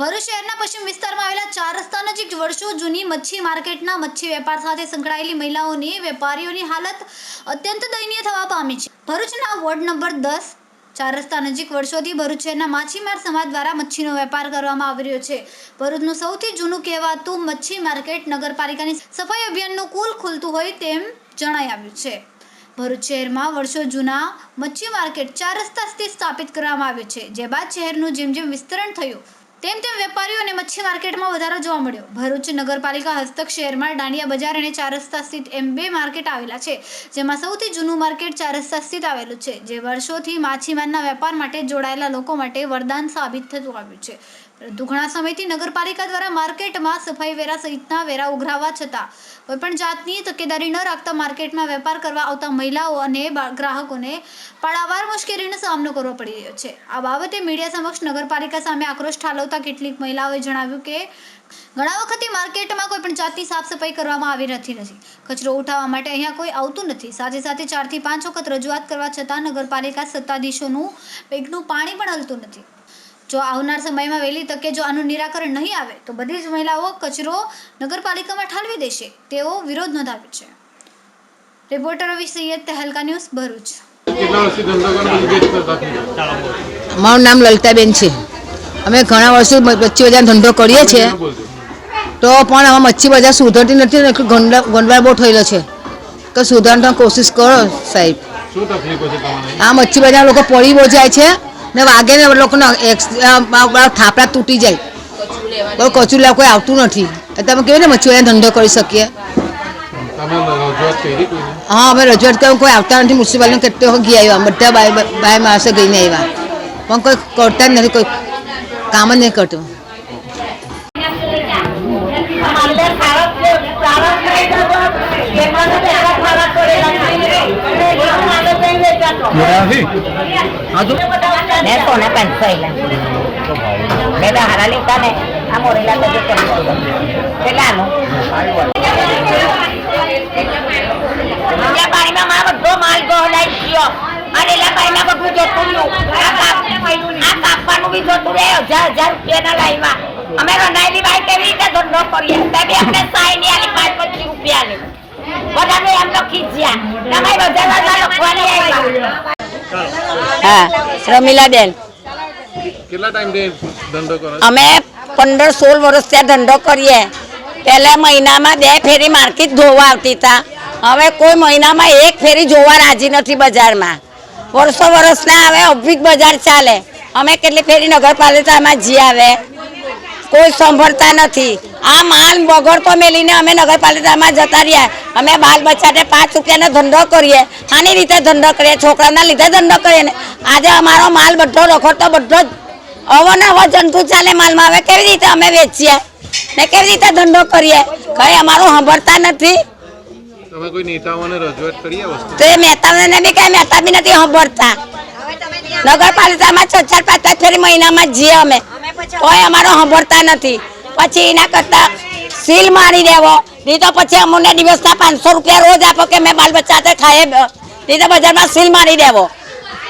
ભરૂચ શહેરના પશ્ચિમ વિસ્તારમાં આવેલા ચાર રસ્તા નજીક વર્ષો જૂની મચ્છી માર્કેટના મચ્છી વેપાર સાથે સંકળાયેલી મહિલાઓની વેપારીઓની હાલત અત્યંત દયનીય થવા પામી છે. ભરૂચના વોર્ડ નંબર દસ ચાર રસ્તા નજીક વર્ષોથી ભરૂચ શહેરના માછીમાર સમાજ દ્વારા મચ્છીનો વેપાર કરવામાં આવી રહ્યો છે. ભરૂચનું સૌથી જૂનું કહેવાતું મચ્છી માર્કેટ નગરપાલિકાની સફાઈ અભિયાનનું કુલ ખુલતું હોય તેમ જણાઈ આવ્યું છે. ભરૂચ શહેરમાં વર્ષો જૂના મચ્છી માર્કેટ ચાર રસ્તા સ્થિત સ્થાપિત કરવામાં આવ્યું છે. જે બાદ શહેરનું જેમ જેમ વિસ્તરણ થયું તેમ તેમ વેપારીઓ અને મચ્છી માર્કેટમાં વધારો જોવા મળ્યો. ભરૂચ નગરપાલિકા હસ્તક શહેરમાં દાંડિયા બજાર અને ચાર રસ્તા સ્થિત એમ બે માર્કેટ આવેલા છે, જેમાં સૌથી જૂનું માર્કેટ ચાર રસ્તા સ્થિત આવેલું છે, જે વર્ષોથી માછીમારના વેપાર માટે જોડાયેલા લોકો માટે વરદાન સાબિત થતું આવ્યું છે. પરંતુ ઘણા સમયથી નગરપાલિકા દ્વારા માર્કેટમાં સફાઈ વેરા સહિતના વેરા ઉઘરાવવા છતાં કોઈપણ જાતની તકેદારી ન રાખતા માર્કેટમાં વેપાર કરવા આવતા મહિલાઓ અને ગ્રાહકોને પાડાવાર મુશ્કેલીનો સામનો કરવો પડી રહ્યો છે. આ બાબતે મીડિયા સમક્ષ નગરપાલિકા સામે આક્રોશ ઠાલવતા કેટલીક મહિલાઓએ જણાવ્યું કે, ઘણા વખતે માર્કેટમાં કોઈ પણ જાતની સાફ સફાઈ કરવામાં આવી નથી નથી. કચરો ઉઠાવવા માટે અહીંયા કોઈ આવતું નથી. સાથે સાથે ચારથી પાંચ વખત રજૂઆત કરવા છતાં નગરપાલિકા સત્તાધીશોનું પેટનું પાણી પણ હલતું નથી. જો આવનાર સમયમાં વહેલી તકે જો આનું નિરાકરણ નહીં આવે તો બધી જ મહિલાઓ કચરો નગરપાલિકામાં ઠાલવી દેશે. તેવો વિરોધ નોંધાવ્યો છે. Reporter Ravi Saiyed Tehelka news Bharuch. મારું નામ લલિતાબેન છે. અમે ઘણા વર્ષો મચ્છી બજાર ધંધો કરીએ છીએ. તો પણ આમાં મચ્છી બજાર સુધરતી નથી ને ગંડા ગંડવાળ બહુ થયેલો છે. તો સુધારવાની કોશિશ કરો સાહેબ. આ મચ્છી બજાર લોકો પડી બહુ જાય છે. ને વાગે ને લોકોને થાપડા તૂટી જાય. કોઈ કચું લેવા કોઈ આવતું નથી. તમે કેવી રીતે મચ્છી ધંધો કરી શકીએ? હા અમે રજૂઆત કર્યું કોઈ આવતા નથી મ્યુનિસિપાલિટી કેટલી વખત ગઈ આવ્યા બધા બાય બાય માણસો ગઈને આવ્યા. પણ કોઈ કરતા જ નથી કોઈ કામ જ નહીં કરતું. મેં સોને પેન્સાઈલા મેં તો હારા લીધા ને આ મોરેલા તો જો બીજા પાણીમાં મારો બધો માલ ગોહલાઈ ગયો. અને એલા પાણીમાં બધું જતું રહ્યું. આ કાપ- આ કાપવાનું બી જતું રહે હજાર હજાર રૂપિયાના લાઈમાં અમે રંધાયેલી બાઈ કેવી રીતે ધંધો કરીએ? તે બી અમને સાઈ ની આલી પાંચ પચીસ રૂપિયાની. બધાને એમ લખી જ્યાં તમારી બધા બધા લખવાની આવ્યા હા રમીલાબેન કેટલા ટાઈમથી ધંધો કરો અમે પંદર સોળ વર્ષ ત્યાં ધંધો કરીએ. પહેલા મહિનામાં બે ફેરી માર્કેટ ધોવા આવતી હતા હવે કોઈ મહિનામાં એક ફેરી જોવા રાજી નથી બજારમાં. વર્ષો વર્ષના હવે અભિક બજાર ચાલે. અમે કેટલી ફેરી નગરપાલિકામાં જી આવે. કોઈ સંભળતા નથી. આ માલ બગડતો મેલીને અમે નગરપાલિકામાં જતા રહ્યા. અમે બાલ બચ્ચાને પાંચ રૂપિયાનો ધંધો કરીએ. આની રીતે ધંધો કરીએ છોકરાના લીધે ધંધો કરીએ ને. આજે અમારો માલ બધો રખડતો બધો જ અવનવો જંતુ ચાલે માલમાં. હવે કેવી રીતે અમે વેચીએ? ને કેવી રીતે ધંધો કરીએ? કઈ અમારું સાંભળતા નથી. તમે કોઈ નેતાઓને રજૂઆત કરી આ વસ્તુ? તો એ મહેતાને બી કઈ મહેતા બી નથી સાંભળતા. નગરપાલિકામાં છ ચાર પાંચ ફેરી મહિનામાં જઈએ અમે. કોઈ અમારો સાંભળતા નથી. પછી એના કરતા સીલ મારી દેવો. નહીં તો પછી અમને દિવસના પાંચસો રૂપિયા રોજ આપો કે મેં બાલ બચ્ચા ખાય નહીં તો બજારમાં સીલ મારી દેવો.